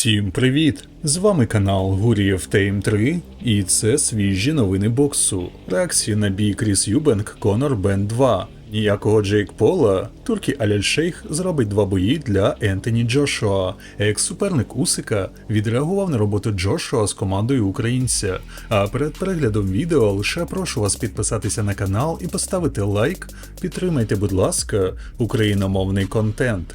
Всім привіт! З вами канал Гурієв Тейм 3 і це свіжі новини боксу. Реакції на бій Кріс Юбенк Конор Бен 2. Ніякого Джейк Пола, туркі Аляль Шейх зробить два бої для Ентоні Джошуа. Екс-суперник Усика відреагував на роботу Джошуа з командою українця. А перед переглядом відео лише прошу вас підписатися на канал і поставити лайк. Підтримайте, будь ласка, україномовний контент.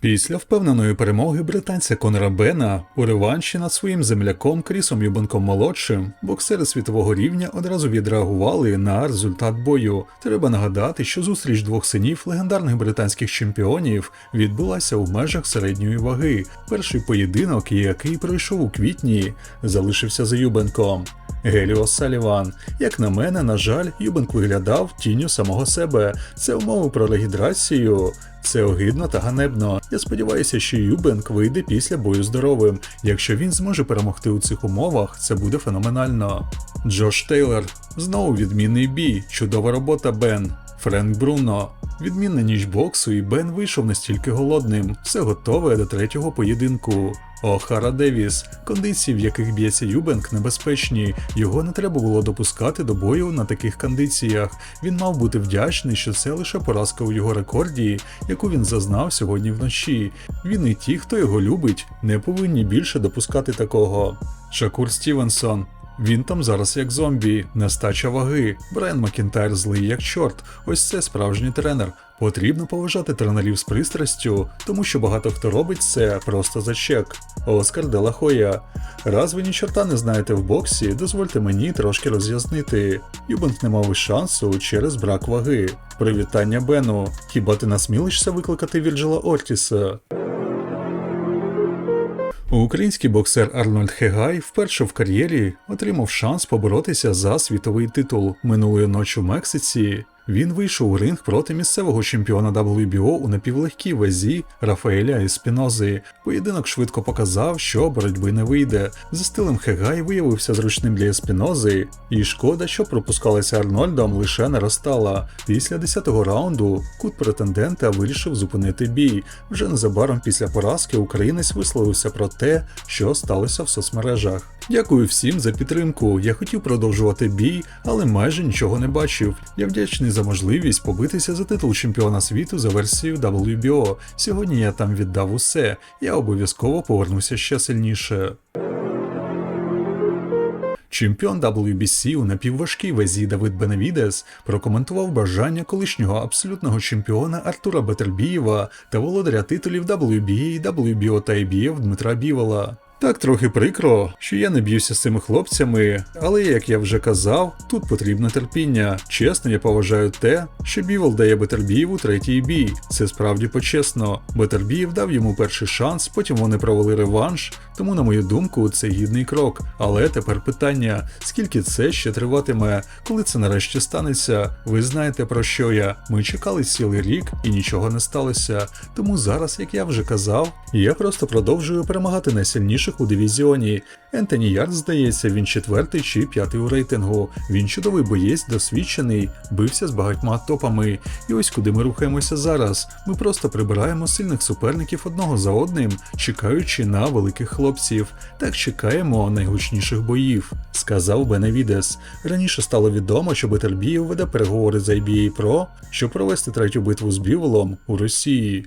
Після впевненої перемоги британця Конора Бена у реванші над своїм земляком Крісом Юбенком молодшим боксери світового рівня одразу відреагували на результат бою. Треба нагадати, що зустріч двох синів легендарних британських чемпіонів відбулася у межах середньої ваги. Перший поєдинок, який пройшов у квітні, залишився за Юбенком. Геліос Саліван. Як на мене, на жаль, Юбенк виглядав тінню самого себе. Це умови про регідрацію. Це огидно та ганебно. Я сподіваюся, що Юбенк вийде після бою здоровим. Якщо він зможе перемогти у цих умовах, це буде феноменально. Джош Тейлор. Знову відмінний бій. Чудова робота Бен. Френк Бруно. Відмінна ніч боксу, і Бен вийшов настільки голодним. Все готове до третього поєдинку. Охара Девіс, кондиції, в яких б'ється Юбенк, небезпечні. Його не треба було допускати до бою на таких кондиціях. Він мав бути вдячний, що це лише поразка у його рекорді, яку він зазнав сьогодні вночі. Він і ті, хто його любить, не повинні більше допускати такого. Шакур Стівенсон. Він там зараз як зомбі, нестача ваги. Брайан Макінтайр злий як чорт. Ось це справжній тренер. Потрібно поважати тренерів з пристрастю, тому що багато хто робить це просто за чек. Оскар Делахоя. Раз ви ні чорта не знаєте в боксі, дозвольте мені трошки роз'яснити. Юбенк не мав шансу через брак ваги. Привітання Бену. Хіба ти насмілишся викликати Вірджила Ортіса? Український боксер Арнольд Хегай вперше в кар'єрі отримав шанс поборотися за світовий титул минулої ночі в Мексиці. Він вийшов у ринг проти місцевого чемпіона WBO у напівлегкій вазі Рафаеля Еспінози. Поєдинок швидко показав, що боротьби не вийде. За стилем Хегай виявився зручним для Еспінози, і шкода, що пропускалася Арнольдом, лише наростала. Після 10-го раунду кут претендента вирішив зупинити бій. Вже незабаром після поразки українець висловився про те, що сталося в соцмережах. Дякую всім за підтримку. Я хотів продовжувати бій, але майже нічого не бачив. Я вдячний за можливість побитися за титул чемпіона світу за версією WBO. Сьогодні я там віддав усе. Я обов'язково повернуся ще сильніше. Чемпіон WBC у напівважкій вазі Давид Беневідес прокоментував бажання колишнього абсолютного чемпіона Артура Бетербієва та володаря титулів WBA, WBO та IBF Дмитра Бівола. Так трохи прикро, що я не б'юся з цими хлопцями, але як я вже казав, тут потрібно терпіння. Чесно, я поважаю те, що Бівол дає Бетербієву третій бій. Це справді почесно. Бетербієв дав йому перший шанс, потім вони провели реванш. Тому, на мою думку, це гідний крок. Але тепер питання: скільки це ще триватиме, коли це нарешті станеться? Ви знаєте про що я? Ми чекали цілий рік і нічого не сталося. Тому зараз, як я вже казав, я просто продовжую перемагати найсильніших у дивізіоні. Ентоні Ярд, здається, він четвертий чи п'ятий у рейтингу. Він чудовий боєць, досвідчений, бився з багатьма топами. І ось куди ми рухаємося зараз. Ми просто прибираємо сильних суперників одного за одним, чекаючи на великих хлопців. Так чекаємо найгучніших боїв, сказав Беневідес. Раніше стало відомо, що Бетербієв веде переговори з IBA Pro, щоб провести третю битву з Біволом у Росії.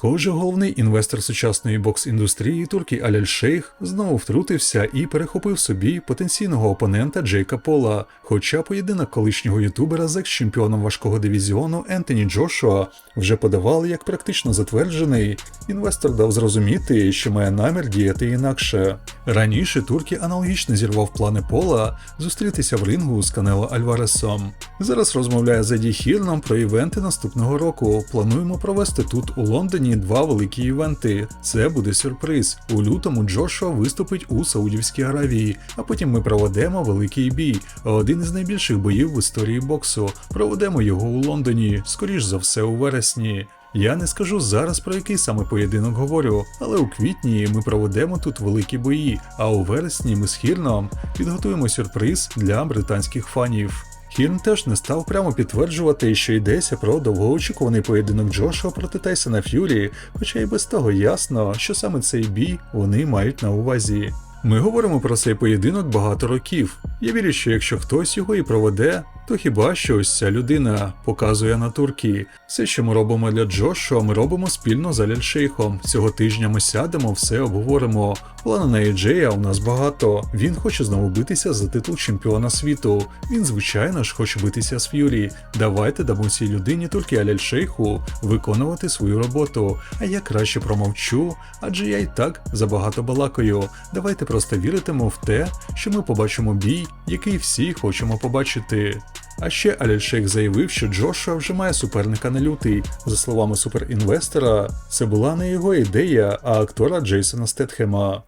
Схоже, головний інвестор сучасної бокс-індустрії турки Аляль Шейх знову втрутився і перехопив собі потенційного опонента Джейка Пола. Хоча поєдинок колишнього ютубера з екс-чемпіоном важкого дивізіону Ентоні Джошуа вже подавали як практично затверджений, інвестор дав зрозуміти, що має намір діяти інакше. Раніше турки аналогічно зірвав плани Пола зустрітися в рингу з Канело Альваресом. Зараз розмовляє з Еді Хірном про івенти наступного року. Плануємо провести тут у Лондоні два великі івенти. Це буде сюрприз. У лютому Джошуа виступить у Саудівській Аравії, а потім ми проведемо великий бій. Один із найбільших боїв в історії боксу. Проведемо його у Лондоні, скоріш за все у вересні. Я не скажу зараз про який саме поєдинок говорю, але у квітні ми проведемо тут великі бої, а у вересні ми з Хірном підготуємо сюрприз для британських фанів. Хірн теж не став прямо підтверджувати, що йдеться про довгоочікуваний поєдинок Джошуа проти Тайсона Ф'юрі, хоча й без того ясно, що саме цей бій вони мають на увазі. Ми говоримо про цей поєдинок багато років. Я вірю, що якщо хтось його і проведе, то хіба що ось ця людина показує на турки. Все, що ми робимо для Джошуа, ми робимо спільно з Аляльшейхом. Цього тижня ми сядемо, все обговоримо. Плану на Еджея у нас багато. Він хоче знову битися за титул чемпіона світу. Він, звичайно ж, хоче битися з Ф'юрі. Давайте дамо цій людині тільки Аляльшейху виконувати свою роботу. А я краще промовчу, адже я й так забагато балакаю. Давайте просто віритимо в те, що ми побачимо бій, який всі хочемо побачити. А ще Аляльшейх заявив, що Джоша вже має суперника на лютий. За словами суперінвестора, це була не його ідея, а актора Джейсона Стетхема.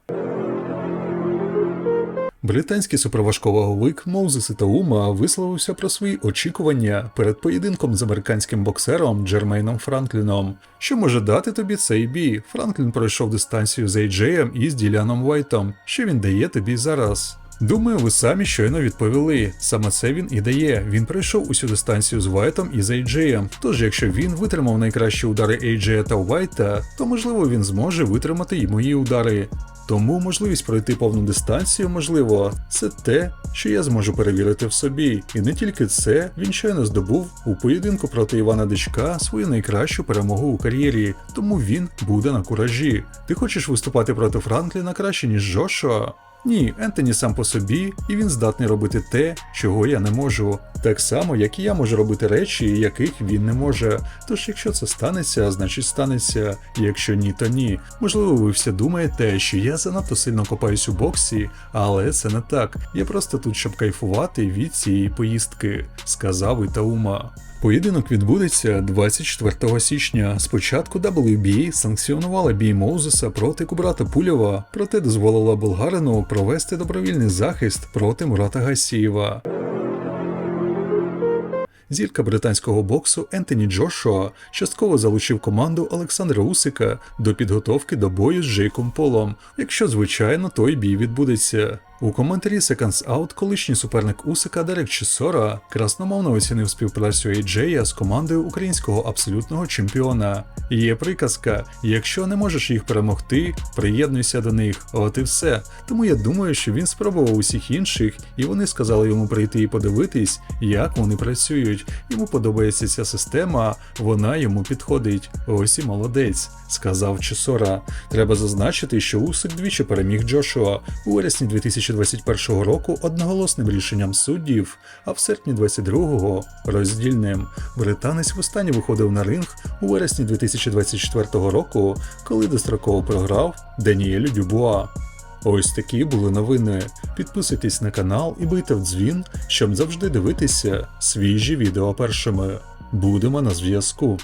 Британський суперважковаговик Моузес Ітаума висловився про свої очікування перед поєдинком з американським боксером Джермейном Франкліном. Що може дати тобі цей бій? Франклін пройшов дистанцію з Ейджеєм і з Діляном Вайтом. Що він дає тобі зараз? Думаю, ви самі щойно відповіли. Саме це він і дає. Він пройшов усю дистанцію з Вайтом і з Ейджеєм. Тож, якщо він витримав найкращі удари Ейджея та Вайта, то можливо він зможе витримати й мої удари. Тому можливість пройти повну дистанцію, можливо, це те, що я зможу перевірити в собі. І не тільки це, він щойно здобув у поєдинку проти Івана Дичка свою найкращу перемогу у кар'єрі, тому він буде на куражі. Ти хочеш виступати проти Франкліна краще, ніж Джошуа? Ні, Ентоні сам по собі, і він здатний робити те, чого я не можу. Так само, як і я можу робити речі, яких він не може. Тож, якщо це станеться, значить станеться. Якщо ні, то ні. Можливо, ви всі думаєте, що я занадто сильно копаюсь у боксі, але це не так. Я просто тут, щоб кайфувати від цієї поїздки, сказав Ітаума. Поєдинок відбудеться 24 січня. Спочатку WBA санкціонувала бій Моузеса проти Кубрата Пульова, проте дозволила болгарину провести добровільний захист проти Мурата Гасієва. Зірка британського боксу Ентоні Джошуа частково залучив команду Олександра Усика до підготовки до бою з Джейком Полом, якщо звичайно той бій відбудеться. У коментарі Seconds Out колишній суперник Усика Дерек Чесора красномовно оцінив співпрацю AJ з командою українського абсолютного чемпіона. Є приказка: якщо не можеш їх перемогти, приєднуйся до них. От і все. Тому я думаю, що він спробував усіх інших, і вони сказали йому прийти і подивитись, як вони працюють. Йому подобається ця система, вона йому підходить. Ось і молодець, сказав Чесора. Треба зазначити, що Усик двічі переміг Джошуа у вересні 2000 2021 року одноголосним рішенням суддів, а в серпні 22-го роздільним. Британець востаннє виходив на ринг у вересні 2024 року, коли достроково програв Даніелю Дюбуа. Ось такі були новини. Підписуйтесь на канал і бийте в дзвін, щоб завжди дивитися свіжі відео першими. Будемо на зв'язку.